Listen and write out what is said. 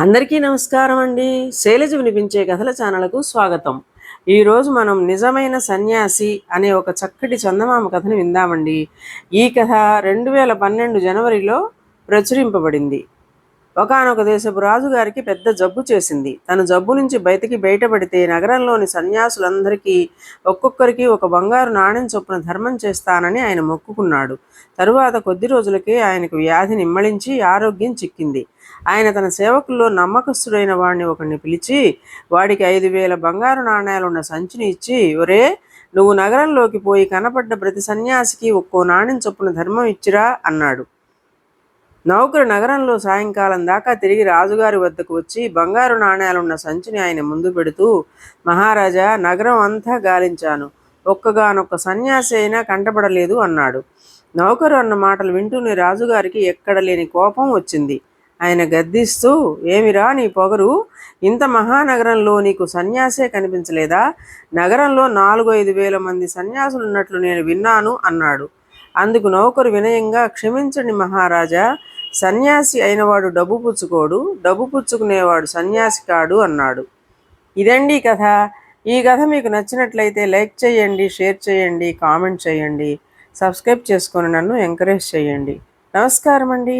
అందరికీ నమస్కారం అండి. శైలజ వినిపించే కథల ఛానల్కు స్వాగతం. ఈరోజు మనం నిజమైన సన్యాసి అనే ఒక చక్కటి చందమామ కథను విందామండి. ఈ కథ రెండు వేల పన్నెండు జనవరిలో ప్రచురింపబడింది. ఒకనొక దేశపు రాజుగారికి పెద్ద జబ్బు చేసింది. తన జబ్బు నుంచి బయటికి బయటపడితే నగరంలోని సన్యాసులందరికీ ఒక్కొక్కరికి ఒక బంగారు నాణ్యం చొప్పున ధర్మం చేస్తానని ఆయన మొక్కుకున్నాడు. తరువాత కొద్ది రోజులకే ఆయనకు వ్యాధి నిమ్మళించి ఆరోగ్యం చిక్కింది. ఆయన తన సేవకుల్లో నమ్మకస్తుడైన వాడిని ఒకరిని పిలిచి వాడికి ఐదు వేల బంగారు నాణ్యాలున్న సంచిని ఇచ్చి ఒరే నువ్వు నగరంలోకి పోయి కనపడ్డ ప్రతి సన్యాసికి ఒక్కో నాణ్యం చొప్పున ధర్మం ఇచ్చిరా అన్నాడు. నౌకరు నగరంలో సాయంకాలం దాకా తిరిగి రాజుగారి వద్దకు వచ్చి బంగారు నాణ్యాలున్న సంచిని ఆయన ముందు పెడుతూ మహారాజా నగరం అంతా గాలించాను. ఒక్కగానొక్క సన్యాసి అయినా కంటపడలేదు అన్నాడు. నౌకరు అన్న మాటలు వింటూనే రాజుగారికి ఎక్కడ లేని కోపం వచ్చింది. ఆయన గద్దిస్తూ ఏమిరా నీ పొగరు? ఇంత మహానగరంలో నీకు సన్యాసే కనిపించలేదా? నగరంలో నాలుగు ఐదు వేల మంది సన్యాసులు ఉన్నట్లు నేను విన్నాను అన్నాడు. అందుకు నౌకరు వినయంగా క్షమించండి మహారాజా సన్యాసి అయినవాడు డబ్బు పుచ్చుకోడు డబ్బు పుచ్చుకునేవాడు సన్యాసి కాడు అన్నాడు. ఇదండి కథ. ఈ కథ మీకు నచ్చినట్లయితే లైక్ చేయండి షేర్ చేయండి కామెంట్ చేయండి సబ్స్క్రైబ్ చేసుకొని నన్ను ఎంకరేజ్ చేయండి. నమస్కారం అండి